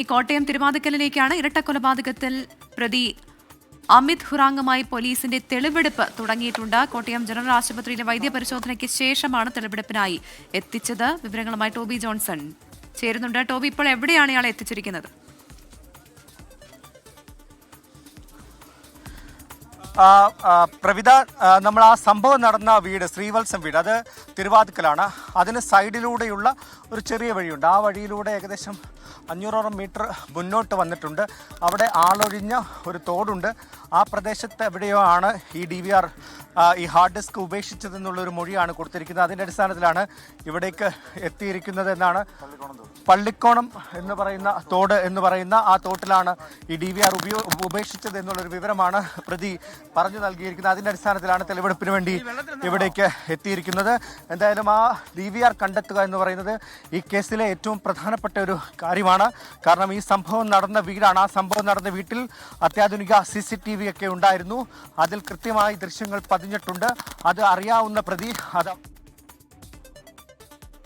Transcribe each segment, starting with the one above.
ഈ കോട്ടയം തിരുവാതിക്കലിലേക്കാണ് ഇരട്ടക്കൊലപാതകത്തിൽ പ്രതി അമിത് ഹുറാങ്ങുമായി പോലീസിന്റെ തെളിവെടുപ്പ് തുടങ്ങിയിട്ടുണ്ട്. കോട്ടയം ജനറൽ ആശുപത്രിയിലെ വൈദ്യപരിശോധനയ്ക്ക് ശേഷമാണ് തെളിവെടുപ്പിനായി എത്തിച്ചത്. വിവരങ്ങളുമായി ടോബി ജോൺസൺ ചേരുന്നുണ്ട്. ടോബി ഇപ്പോൾ എവിടെയാണ് ഇയാളെ എത്തിച്ചിരിക്കുന്നത്? പ്രവിത നമ്മൾ ആ സംഭവം നടന്ന വീട് ശ്രീവത്സം വീട് അത് തിരുവാതുക്കലാണ്. അതിന് സൈഡിലൂടെയുള്ള ഒരു ചെറിയ വഴിയുണ്ട്. ആ വഴിയിലൂടെ ഏകദേശം അഞ്ഞൂറോളം മീറ്റർ മുന്നോട്ട് വന്നിട്ടുണ്ട്. അവിടെ ആളൊഴിഞ്ഞ ഒരു തോടുണ്ട്. ആ പ്രദേശത്ത് എവിടെയോ ആണ് ഈ ഡി വി ആർ ഈ ഹാർഡ് ഡിസ്ക് ഉപേക്ഷിച്ചതെന്നുള്ള ഒരു മൊഴിയാണ് കൊടുത്തിരിക്കുന്നത്. അതിന്റെ അടിസ്ഥാനത്തിലാണ് ഇവിടേക്ക് എത്തിയിരിക്കുന്നത് എന്നാണ് പള്ളിക്കോണം എന്ന് പറയുന്ന തോട് എന്ന് പറയുന്ന ആ തോട്ടിലാണ് ഈ ഡി വി ആർ ഉപയോ ഉപേക്ഷിച്ചത് എന്നുള്ളൊരു വിവരമാണ് പ്രതി പറഞ്ഞു നൽകിയിരിക്കുന്നത്. അതിന്റെ അടിസ്ഥാനത്തിലാണ് തെളിവെടുപ്പിന് വേണ്ടി ഇവിടേക്ക് എത്തിയിരിക്കുന്നത്. എന്തായാലും ആ ഡി വി ആർ കണ്ടെത്തുക എന്ന് പറയുന്നത് ഈ കേസിലെ ഏറ്റവും പ്രധാനപ്പെട്ട ഒരു കാര്യമാണ്. കാരണം ഈ സംഭവം നടന്ന വീടാണ്. ആ സംഭവം നടന്ന വീട്ടിൽ അത്യാധുനിക സി സി ടി വി ഒക്കെ ഉണ്ടായിരുന്നു. അതിൽ കൃത്യമായി ദൃശ്യങ്ങൾ പതിഞ്ഞിട്ടുണ്ട്. അത് അറിയാവുന്ന പ്രതി അത്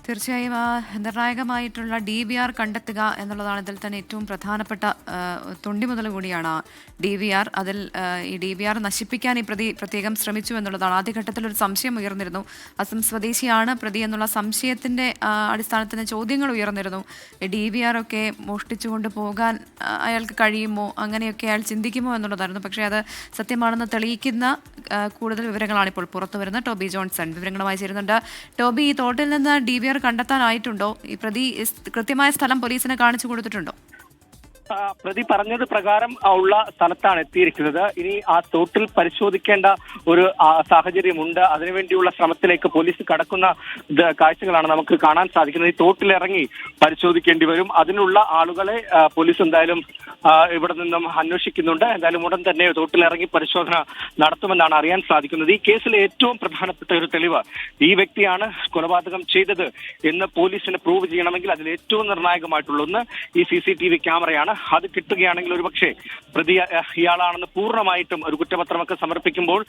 തീർച്ചയായും ആ നിർണായകമായിട്ടുള്ള ഡി വി ആർ കണ്ടെത്തുക എന്നുള്ളതാണ് ഇതിൽ തന്നെ ഏറ്റവും പ്രധാനപ്പെട്ട തൊണ്ടി മുതൽ കൂടിയാണ്. ഡി വി ആർ അതിൽ ഈ ഡി വി ആർ നശിപ്പിക്കാൻ ഈ പ്രതി പ്രത്യേകം ശ്രമിച്ചു എന്നുള്ളതാണ്. ആദ്യഘട്ടത്തിൽ ഒരു സംശയം ഉയർന്നിരുന്നു. അസം സ്വദേശിയാണ് പ്രതി എന്നുള്ള സംശയത്തിന്റെ അടിസ്ഥാനത്തിന് ചോദ്യങ്ങൾ ഉയർന്നിരുന്നു. ഡി വി ആർ ഒക്കെ മോഷ്ടിച്ചുകൊണ്ട് പോകാൻ അയാൾക്ക് കഴിയുമോ? അങ്ങനെയൊക്കെ അയാൾ ചിന്തിക്കുമോ എന്നുള്ളതായിരുന്നു. പക്ഷേ അത് സത്യമാണെന്ന് തെളിയിക്കുന്ന കൂടുതൽ വിവരങ്ങളാണ് ഇപ്പോൾ പുറത്തു വരുന്നത്. ടോബി ജോൺസൺ വിവരങ്ങളുമായി ചേരുന്നുണ്ട്. ടോബി ഈ തോട്ടിൽ നിന്ന് ഡി വി ആർ കണ്ടെത്താനായിട്ടുണ്ടോ? ഈ പ്രതി കൃത്യമായ സ്ഥലം പോലീസിന് കാണിച്ചു കൊടുത്തിട്ടുണ്ടോ? പ്രതി പറഞ്ഞത് പ്രകാരം ഉള്ള സ്ഥലത്താണ് എത്തിയിരിക്കുന്നത്. ഇനി ആ തോട്ടിൽ പരിശോധിക്കേണ്ട ഒരു സാഹചര്യമുണ്ട്. അതിനുവേണ്ടിയുള്ള ശ്രമത്തിലേക്ക് പോലീസ് കടക്കുന്ന കാഴ്ചകളാണ് നമുക്ക് കാണാൻ സാധിക്കുന്നത്. ഈ തോട്ടിലിറങ്ങി പരിശോധിക്കേണ്ടി വരും. അതിനുള്ള ആളുകളെ പോലീസ് എന്തായാലും ഇവിടെ നിന്നും അന്വേഷിക്കുന്നുണ്ട്. എന്തായാലും ഉടൻ തന്നെ തോട്ടിലിറങ്ങി പരിശോധന നടത്തുമെന്നാണ് അറിയാൻ സാധിക്കുന്നത്. ഈ കേസിലെ ഏറ്റവും പ്രധാനപ്പെട്ട ഒരു തെളിവ് ഈ വ്യക്തിയാണ് കൊലപാതകം ചെയ്തത് എന്ന് പോലീസിന് പ്രൂവ് ചെയ്യണമെങ്കിൽ അതിൽ ഏറ്റവും നിർണായകമായിട്ടുള്ള ഒന്ന് ഈ സി സി ടി വി ക്യാമറയാണ്. അത് കിട്ടുകയാണെങ്കിൽ ഒരുപക്ഷെ പ്രതി ഇയാളാണെന്ന് പൂർണമായിട്ടും ഒരു കുറ്റപത്രമൊക്കെ സമർപ്പിക്കുമ്പോൾ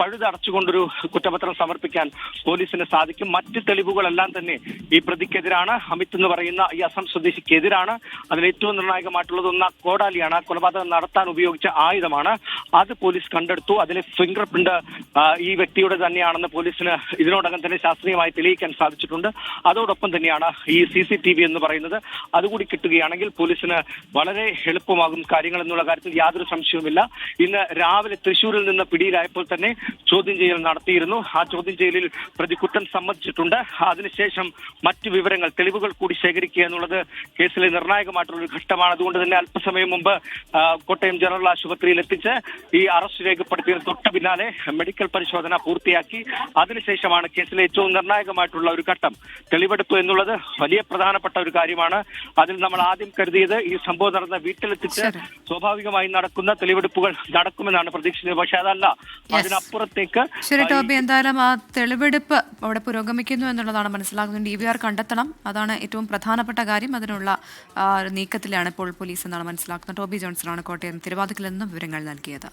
പഴുതടച്ചുകൊണ്ടൊരു കുറ്റപത്രം സമർപ്പിക്കാൻ പോലീസിന് സാധിക്കും. മറ്റ് തെളിവുകളെല്ലാം തന്നെ ഈ പ്രതിക്കെതിരാണ്. അമിത് എന്ന് പറയുന്ന ഈ അസം സ്വദേശിക്കെതിരാണ്. അതിൽ ഏറ്റവും നിർണായകമായിട്ടുള്ളത് ഒന്ന് കോടാലിയാണ്. കൊലപാതകം നടത്താൻ ഉപയോഗിച്ച ആയുധമാണ്. അത് പോലീസ് കണ്ടെടുത്തു. അതിലെ ഫിംഗർ പ്രിന്റ് ഈ വ്യക്തിയുടെ തന്നെയാണെന്ന് പോലീസിന് ഇതിനോടകം തന്നെ ശാസ്ത്രീയമായി തെളിയിക്കാൻ സാധിച്ചിട്ടുണ്ട്. അതോടൊപ്പം തന്നെയാണ് ഈ സി സി ടി വി എന്ന് പറയുന്നത്. അതുകൂടി കിട്ടുകയാണെങ്കിൽ പോലീസിന് വളരെ എളുപ്പമാകും കാര്യങ്ങൾ എന്നുള്ള കാര്യത്തിൽ യാതൊരു സംശയവുമില്ല. ഇന്ന് രാവിലെ തൃശൂരിൽ നിന്ന് പിടിയിലായപ്പോൾ തന്നെ ചോദ്യം ചെയ്യൽ നടത്തിയിരുന്നു. ആ ചോദ്യം ചെയ്യലിൽ പ്രതി കുറ്റം സമ്മതിച്ചിട്ടുണ്ട്. അതിനുശേഷം മറ്റു വിവരങ്ങൾ തെളിവുകൾ കൂടി ശേഖരിക്കുക എന്നുള്ളത് കേസിലെ നിർണായകമായിട്ടുള്ള ഒരു ഘട്ടമാണ്. അതുകൊണ്ട് തന്നെ അല്പസമയം മുമ്പ് കോട്ടയം ജനറൽ ആശുപത്രിയിൽ എത്തിച്ച് ഈ അറസ്റ്റ് രേഖപ്പെടുത്തിയതിന് തൊട്ട് പിന്നാലെ മെഡിക്കൽ പരിശോധന പൂർത്തിയാക്കി. അതിനുശേഷമാണ് കേസിലെ ഏറ്റവും നിർണായകമായിട്ടുള്ള ഒരു ഘട്ടം. തെളിവെടുപ്പ് എന്നുള്ളത് വലിയ പ്രധാനപ്പെട്ട ഒരു കാര്യമാണ്. അതിൽ നമ്മൾ ആദ്യം കരുതിയത് ഈ സംഭവം നടന്ന വീട്ടിലെത്തിച്ച് സ്വാഭാവികമായി നടക്കുന്ന തെളിവെടുപ്പുകൾ നടക്കുമെന്നാണ് പ്രതീക്ഷിക്കുന്നത്. പക്ഷെ അതല്ല അതിനപ്പുറത്തേക്ക് ശരി ടോബി എന്തായാലും ആ തെളിവെടുപ്പ് അവിടെ പുരോഗമിക്കുന്നു എന്നുള്ളതാണ് മനസ്സിലാക്കുന്നത് ഡി വി ആർ കണ്ടെത്തണം. അതാണ് ഏറ്റവും പ്രധാനപ്പെട്ട കാര്യം. അതിനുള്ള നീക്കത്തിലാണ് ഇപ്പോൾ പോലീസ് എന്നാണ് മനസ്സിലാക്കുന്നത്. ടോബി ജോൺസൺ ആണ് കോട്ടയം തിരുവാതിക്കൽ നിന്നും വിവരങ്ങൾ നൽകിയത്.